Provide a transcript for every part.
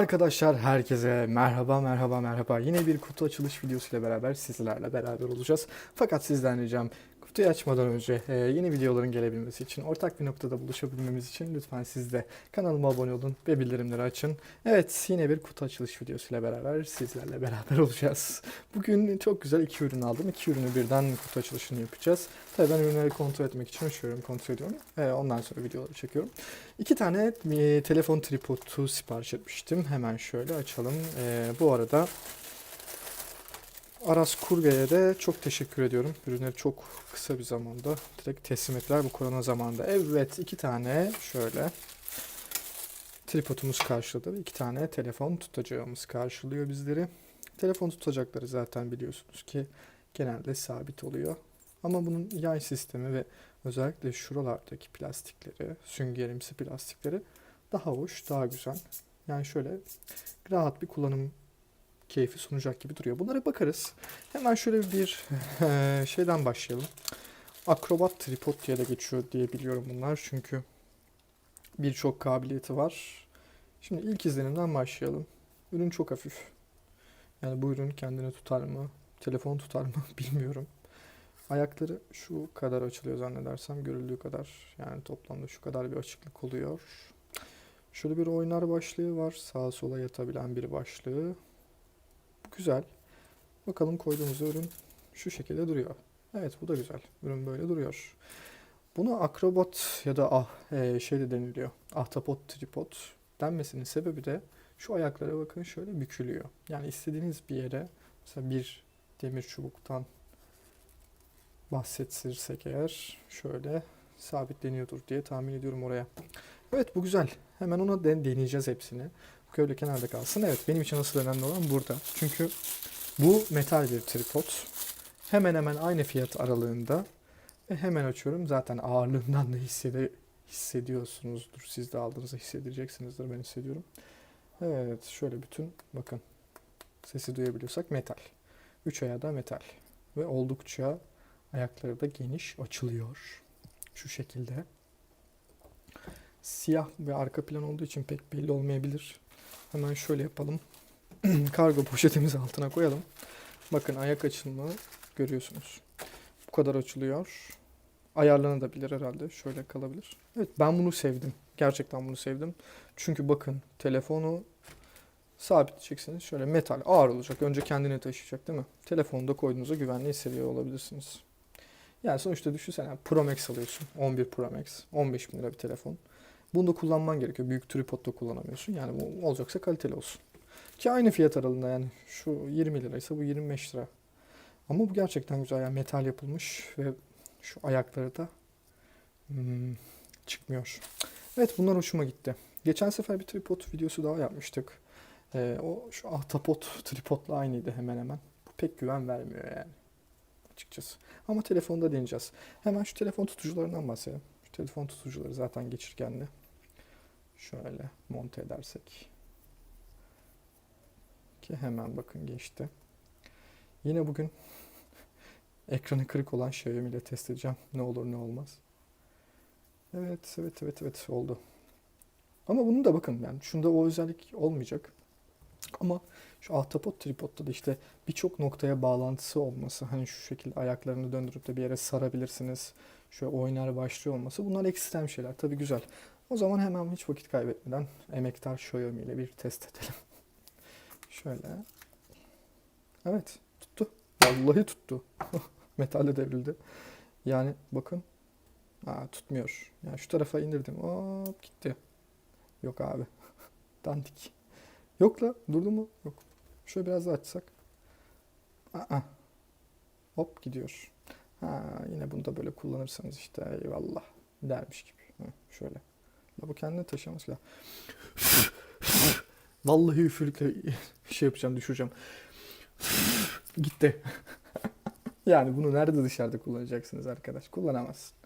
Arkadaşlar herkese merhaba merhaba merhaba. Yine bir kutu açılış videosuyla beraber sizlerle beraber olacağız. Fakat sizden ricam kutuyu açmadan önce e, yeni videoların gelebilmesi için, ortak bir noktada buluşabilmemiz için lütfen siz de kanalıma abone olun ve bildirimleri açın. Evet yine bir kutu açılış videosuyla beraber sizlerle beraber olacağız. Bugün çok güzel iki ürün aldım. İki ürünü birden kutu açılışını yapacağız. Tabii ben ürünleri kontrol etmek için açıyorum, kontrol ediyorum. E, ondan sonra videoları çekiyorum. İki tane e, telefon tripodu sipariş etmiştim. Hemen şöyle açalım. E, bu arada Aras Kurge'ye de çok teşekkür ediyorum. Ürünleri çok kısa bir zamanda direkt teslim ettiler bu korona zamanında. Evet iki tane şöyle tripodumuz karşıladı. İki tane telefon tutacağımız karşılıyor bizleri. Telefon tutacakları zaten biliyorsunuz ki genelde sabit oluyor. Ama bunun yay sistemi ve özellikle şuralardaki plastikleri, süngerimsi plastikleri daha hoş, daha güzel. Yani şöyle rahat bir kullanım keyfi sunacak gibi duruyor. Bunlara bakarız. Hemen şöyle bir eee, şeyden başlayalım. Akrobat tripod diye de geçiyor diye biliyorum bunlar. Çünkü birçok kabiliyeti var. Şimdi ilk izlenimden başlayalım. Ürün çok hafif. Yani bu ürün kendini tutar mı? Telefon tutar mı? Bilmiyorum. Ayakları şu kadar açılıyor zannedersem. Görüldüğü kadar. Yani toplamda şu kadar bir açıklık oluyor. Şöyle bir oynar başlığı var. Sağa sola yatabilen bir başlığı. Güzel. Bakalım koyduğumuz ürün şu şekilde duruyor. Evet bu da güzel. Ürün böyle duruyor. Bunu akrobot ya da ah, e, şey de deniliyor. Ahtapot tripod denmesinin sebebi de şu ayaklara bakın şöyle bükülüyor. Yani istediğiniz bir yere mesela bir demir çubuktan bahsetsek eğer şöyle sabitleniyordur diye tahmin ediyorum oraya. Evet bu güzel. Hemen ona den deneyeceğiz hepsini. Böyle kenarda kalsın. Evet benim için asıl önemli olan burada. Çünkü bu metal bir tripod. Hemen hemen aynı fiyat aralığında. Ve hemen açıyorum. Zaten ağırlığından da hissede, hissediyorsunuzdur. Siz de aldığınızda hissedeceksinizdir. Ben hissediyorum. Evet şöyle bütün bakın. Sesi duyabiliyorsak metal. Üç ayağı da metal. Ve oldukça ayakları da geniş açılıyor. Şu şekilde. Siyah ve arka plan olduğu için pek belli olmayabilir. Hemen şöyle yapalım. Kargo poşetimizi altına koyalım. Bakın ayak açılımı görüyorsunuz. Bu kadar açılıyor. Ayarlanabilir herhalde. Şöyle kalabilir. Evet ben bunu sevdim. Gerçekten bunu sevdim. Çünkü bakın telefonu sabitleyeceksiniz. Şöyle metal ağır olacak. Önce kendini taşıyacak değil mi? Telefonu da koyduğunuzda güvenli hissediyor olabilirsiniz. Yani sonuçta düşünsene Pro Max alıyorsun. 11 Pro Max. 15 bin lira bir telefon. Bunu da kullanman gerekiyor. Büyük tripodda kullanamıyorsun. Yani bu olacaksa kaliteli olsun. Ki aynı fiyat aralığında yani. Şu 20 liraysa bu 25 lira. Ama bu gerçekten güzel. Yani metal yapılmış ve şu ayakları da hmm, çıkmıyor. Evet bunlar hoşuma gitti. Geçen sefer bir tripod videosu daha yapmıştık. Ee, o şu ahtapot tripodla aynıydı hemen hemen. Bu pek güven vermiyor yani. Açıkçası. Ama telefonda deneyeceğiz. Hemen şu telefon tutucularından bahsedelim. Şu telefon tutucuları zaten geçirgenli. Şöyle monte edersek. Ki hemen bakın geçti. Yine bugün ekranı kırık olan Xiaomi ile test edeceğim. Ne olur ne olmaz. Evet, evet, evet, evet oldu. Ama bunu da bakın yani şunda o özellik olmayacak. Ama şu ahtapot tripodda da işte birçok noktaya bağlantısı olması. Hani şu şekilde ayaklarını döndürüp de bir yere sarabilirsiniz. Şöyle oynar başlıyor olması. Bunlar ekstrem şeyler. Tabii güzel. O zaman hemen hiç vakit kaybetmeden emektar Xiaomi ile bir test edelim. Şöyle. Evet tuttu. Vallahi tuttu. Metalle devrildi. Yani bakın. Aa, tutmuyor. Yani şu tarafa indirdim. Hop gitti. Yok abi. Dandik. Yok la. Durdu mu? Yok. Şöyle biraz daha açsak. Aa. Hop gidiyor. Ha, yine bunu da böyle kullanırsanız işte eyvallah dermiş gibi. Ha, şöyle. Ya bu kendini taşıması lazım. Vallahi üfürükle şey yapacağım, düşüreceğim. Gitti. yani bunu nerede dışarıda kullanacaksınız arkadaş? Kullanamazsın.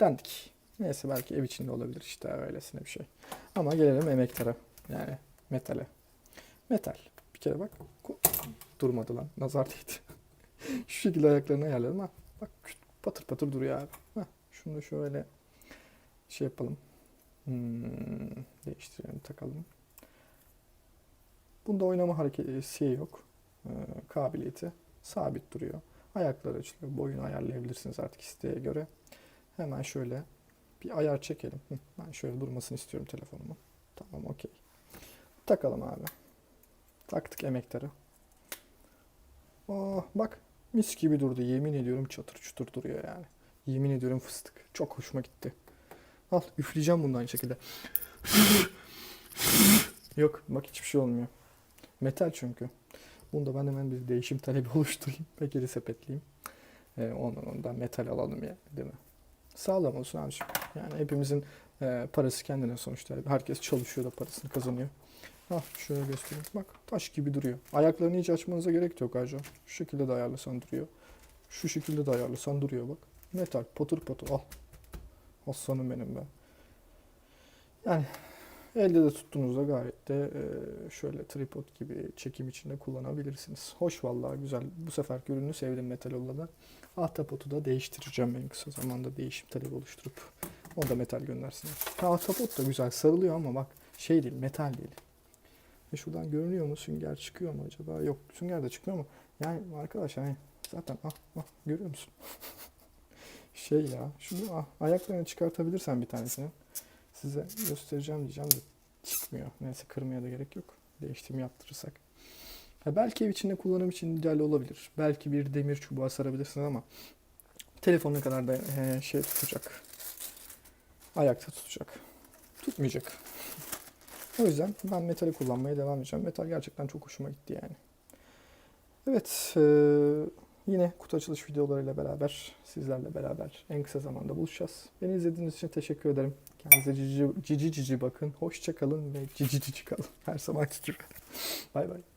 Dandik. Neyse belki ev içinde olabilir işte öylesine bir şey. Ama gelelim emektara. Yani metale. Metal. Bir kere bak. Durmadı lan. Nazar değdi. Şu şekilde ayaklarını ayarladım ha. Bak patır patır duruyor abi. Heh, şunu şöyle şey yapalım. Hmm, değiştirelim takalım. Bunda oynama hareketi yok. Ee, kabiliyeti sabit duruyor. Ayakları açılıyor. Boyunu ayarlayabilirsiniz artık isteğe göre. Hemen şöyle bir ayar çekelim. Hı, Ben şöyle durmasını istiyorum telefonumu. Tamam okey. Takalım abi. Taktık emektarı. Oh bak mis gibi durdu. Yemin ediyorum çatır çutur duruyor yani. Yemin ediyorum fıstık. Çok hoşuma gitti. Al üfleyeceğim bunu aynı şekilde. Yok bak hiçbir şey olmuyor. Metal çünkü. Bunda ben hemen bir değişim talebi oluşturayım. Paketi sepetleyeyim. Ee, ondan ondan metal alalım ya değil mi? Sağlam olsun abiciğim. Yani hepimizin e, parası kendine sonuçta. Herkes çalışıyor da parasını kazanıyor. Ah şöyle göstereyim. Bak taş gibi duruyor. Ayaklarını hiç açmanıza gerek yok Arca. Şu şekilde de ayarlasan duruyor. Şu şekilde de ayarlasan duruyor bak. Metal patır patır al. Aslanım benim be. Yani elde de tuttuğunuzda gayet de e, şöyle tripod gibi çekim içinde kullanabilirsiniz. Hoş vallahi güzel. Bu sefer ürünü sevdim metal olarak. Ahtapotu da değiştireceğim en kısa zamanda değişim talebi oluşturup onu da metal göndersinler. Ha, Ahtapot da güzel sarılıyor ama bak şey değil metal değil. Ve şuradan görünüyor mu sünger çıkıyor mu acaba? Yok sünger de çıkmıyor ama yani arkadaş hani zaten ah, ah görüyor musun? şey ya şunu ah, ayaklarını çıkartabilirsen bir tanesini size göstereceğim diyeceğim de çıkmıyor. Neyse kırmaya da gerek yok. Değiştirme yaptırırsak. Ha, belki ev içinde kullanım için ideal olabilir. Belki bir demir çubuğa sarabilirsiniz ama telefon kadar da e, şey tutacak. Ayakta tutacak. Tutmayacak. O yüzden ben metali kullanmaya devam edeceğim. Metal gerçekten çok hoşuma gitti yani. Evet, e, yine kutu açılış videolarıyla beraber, sizlerle beraber en kısa zamanda buluşacağız. Beni izlediğiniz için teşekkür ederim. Kendinize cici cici, cici bakın. Hoşça kalın ve cici cici kalın. Her zamanki gibi. Bay bay.